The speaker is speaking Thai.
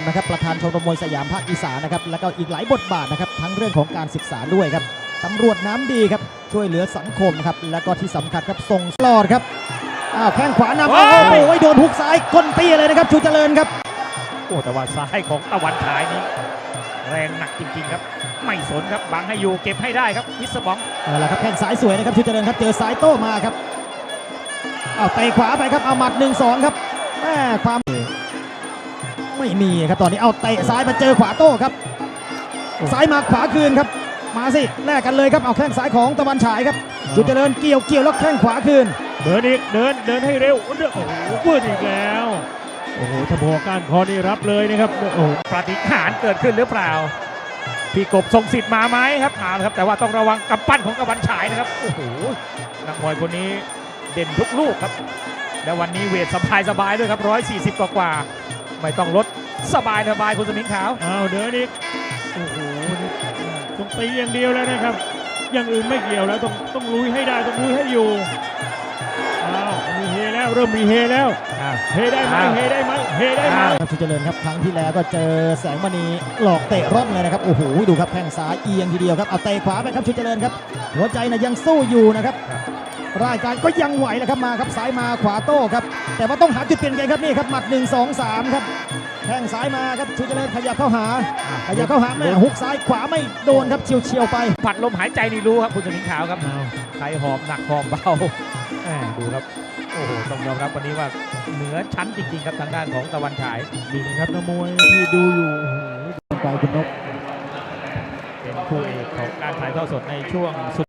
นะครับประธานชมรมมวยสยามภาคอีสานนะครับแล้วก็อีกหลายบทบาทนะครับทั้งเรื่องของการศึกษาด้วยครับตำรวจน้ำดีครับช่วยเหลือสังคมครับแล้วก็ที่สำคัญครับส่งตลอดครับอ้าวแข้งขวานำโอ้โอ้ยโหโดนหุกซ้ายก้นเตี้ยเลยนะครับชูเจริญครับโอ้แต่ว่าซ้ายของตะวันฉายนี้ แรงหนักจริงๆครับ ไม่สนครับบังให้อยู่เก็บให้ได้ครับวิสบองเอาละครับแข้งซ้ายสวยนะครับชูเจริญครับเจอซ้ายโต้มาครับเอาเตะขวาไปครับเอาหมัดหนึ่งสองครับแม่ความ ไม่มีครับตอนนี้เอาเตะซ้ายมาเจอขวาโต้ครับซ้ายมาขวาคืนครับ มาสิแลกกันเลยครับเอาแข้งซ้ายของตะวันฉายครับจุดเจริญเกี่ยวเกี่ยวแล้วแข้งขวาคืน เดินอีกเดินเดินให้เร็วโอ้โหปืดอีกแล้วโอ้โหถ้าบอกการคอนี่รับเลยนะครับโอ้โหปาฏิหาริย์เกิดขึ้นหรือเปล่าพี่กบทรงสิทธิ์มาไหมครับมาแล้วครับ แต่ว่าต้องระวังกำปั้นของตะวันฉายนะครับโอ้โหนักมวยคนนี้เด่นทุกลูกครับ และวันนี้เวทสบายสบายๆด้วยครับ140กว่ากว่าๆ ไม่ต้องลดสบายสบายคุณสมิงขาวอ้าวเดินอีกโอ้โหนี่ต้องตีอย่างเดียวแล้วนะครับ อย่างอื่นไม่เกี่ยวแล้วต้องต้องลุยให้ได้ต้องลุยให้อยู่อ้าวมีเฮแล้วเริ่มมีเฮแล้วเฮได้ไหมอ้าวเฮได้ไหมเฮได้ไหมครับชูเจริญครับครั้งที่แล้วก็เจอแสงมณีหลอกเตะร่อนเลยนะครับโอ้โหดูครับแข้งซ้ายเอียงทีเดียวครับเอาเตะขวาไปครับชูเจริญครับหัวใจนะยังสู้อยู่นะครับ ร่างกายก็ยังไหวนะครับมาครับซ้ายมาขวาโต้ครับ แต่ว่าต้องหาจุดเปลี่ยนเกมครับนี่ครับหมัด1 2 3ครับแข้งซ้ายมาครับชูเจริญขยับเข้าหาขยับเข้าหาแม่ฮุกซ้ายขวาไม่โดนครับเฉียวๆไปผัดลมหายใจนี่รู้ครับคุณสมิงขาวครับอ้าวใครหอมหนักหอมเบาแหมดูครับโอ้โหต้องยอมรับวันนี้ว่าเหนือชั้นจริงๆครับทางด้านของตะวันฉายดีนะครับนักมวยที่ดูอยู่โอ้โหไปคุณนกเป็นคู่เอกของการถ่ายทอดสดในช่วงสุด